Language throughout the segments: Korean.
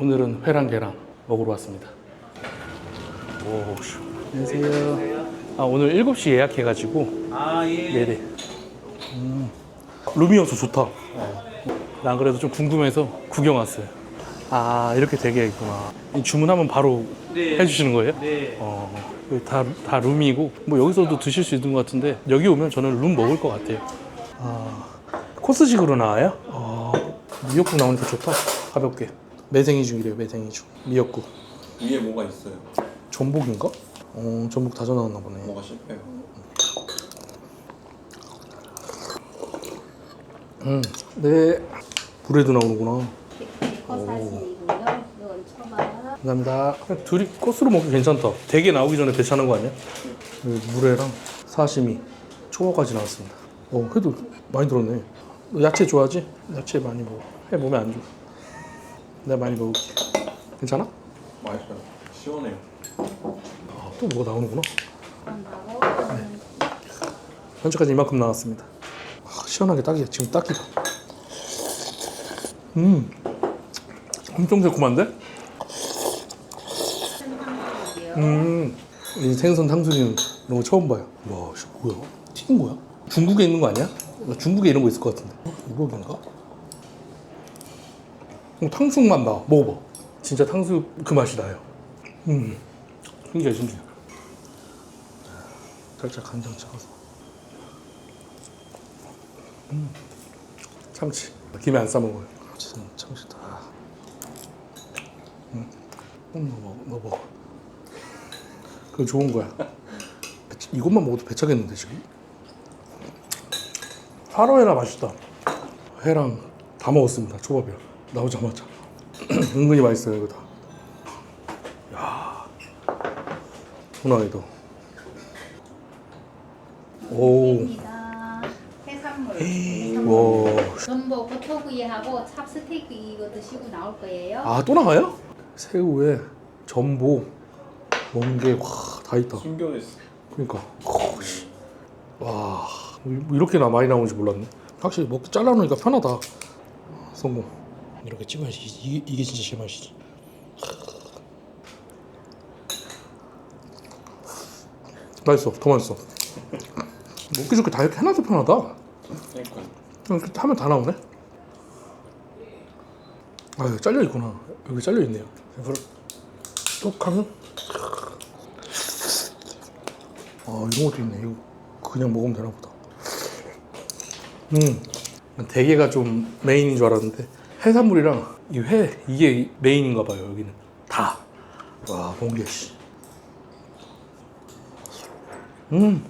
오늘은 회랑 계랑 먹으러 왔습니다. 오, 씨. 안녕하세요. 아, 오늘 7시 예약해가지고. 아 예. 네네. 음, 룸이어서 좋다. 난 그래도 좀 궁금해서 구경 왔어요. 아, 이렇게 되게 있구나. 이 주문하면 바로 네. 해주시는 거예요? 네. 어, 여기 다, 다 룸이고, 뭐 여기서도 드실 수 있는 것 같은데, 여기 오면 저는 룸 먹을 것 같아요. 아, 코스식으로 나와요? 아, 미역국 나오니까 좋다. 가볍게. 매생이 죽이래요, 매생이 죽. 미역국. 위에 뭐가 있어요? 전복인가? 어, 전복 다져 나왔나 보네. 뭐가 실패요? 음, 네. 불에도 나오는구나. 이거. 이건 초밥. 감사합니다. 둘이 코스로 먹기 괜찮다. 대게 나오기 전에 배차는 거 아니야? 여기 물회랑 사시미, 초밥까지 나왔습니다. 어, 그래도 많이 들었네. 너 야채 좋아하지? 야채 많이 먹어. 해 몸에 안 좋아. 내가 많이 먹을게. 괜찮아? 맛있어요. 시원해요. 아, 또 뭐가 나오는구나. 한다고 현재까지 이만큼 나왔습니다. 아, 시원하게 딱이야. 지금 딱이다. 음, 엄청 새콤한데? 음, 이 생선 탕수육은 이런 거 처음 봐요. 와, 씨, 뭐야? 튀긴 거야? 중국에 있는 거 아니야? 중국에 이런 거 있을 것 같은데. 어, 우럭인가? 어, 탕수육 맛 나. 먹어봐. 진짜 탕수육 그 맛이 나요. 음, 신기해, 신기해. 살짝 간장 찍어서. 음, 참치. 김에 안 싸 먹어요. 참, 참치다. 음, 음, 너 먹어, 너 먹어. 그거 좋은 거야. 이것만 먹어도 배차겠는데 지금? 화로회라 맛있다. 회랑 다 먹었습니다. 초밥이랑 나오자마자 은근히 맛있어요 이거 다. 야, 훈아이도. 오, 입니다. 해산물. 와, 전복 고토구이하고 찹스테이크 이거 드시고 나올 거예요. 아 또 나가요? 새우에 전복, 멍게 와다 있다. 숨겨있어. 그러니까 오, 씨. 와뭐 이렇게나 많이 나오는지 몰랐네. 확실히 먹기 잘라놓으니까 편하다. 성공. 이렇게 찍어야지. 이게, 이게 진짜 제맛이지. 맛있어. 더 맛있어. 먹기 좋게 다 이렇게 해놔도 편하다. 그러니까 이렇게 하면 다 나오네. 아 여기 잘려 있구나. 여기 잘려 있네요. 이걸 뚝 하면 아 이런 것도 있네. 이거 그냥 먹으면 되나 보다. 음 대게가 좀 메인인 줄 알았는데 해산물이랑 이 회 이게 메인인가 봐요. 여기는 다. 와 멍게 씨. 음.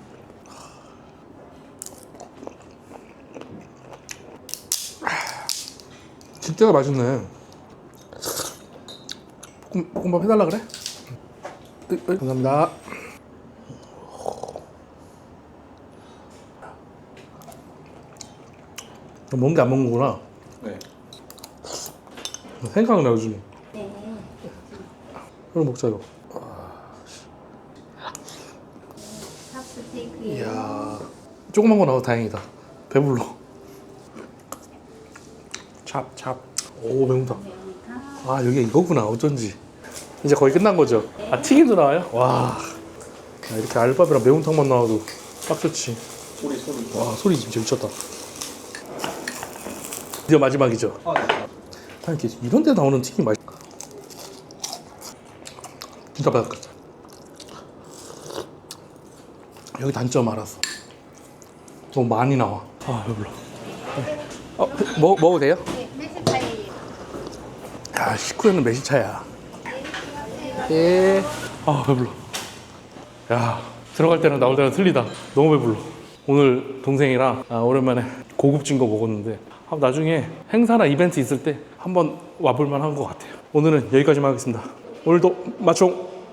진짜 맛있네. 볶음, 볶음 밥 해달라 그래? 감사합니다. 너 멍게 안 먹는구나. 네. 생각나 요즘. 네. 이거 먹자 이거. 이야, 조그만 거 나와서 다행이다. 배불러. 찹, 찹. 오 매운다. 매운탕. 아 여기 이거구나 어쩐지 이제 거의 끝난 거죠 아 튀김도 나와요 와 야, 이렇게 알밥이랑 매운탕만 나와도 딱 좋지 소리 소리. 와 소리 진짜 미쳤다 드디어 마지막이죠 아, 네. 아, 이렇게 이런 데 나오는 튀김 맛 진짜 맛있겠다 여기 단점 알았어 너무 많이 나와 아 배불러 어, 먹, 먹어도 돼요? 네. 야, 식후에는 매실차야. 예. 아, 배불러. 야, 들어갈 때랑 나올 때랑 틀리다. 너무 배불러. 오늘 동생이랑 아, 오랜만에 고급진 거 먹었는데 아, 나중에 행사나 이벤트 있을 때 한번 와볼 만한 것 같아요. 오늘은 여기까지만 하겠습니다. 오늘도 마총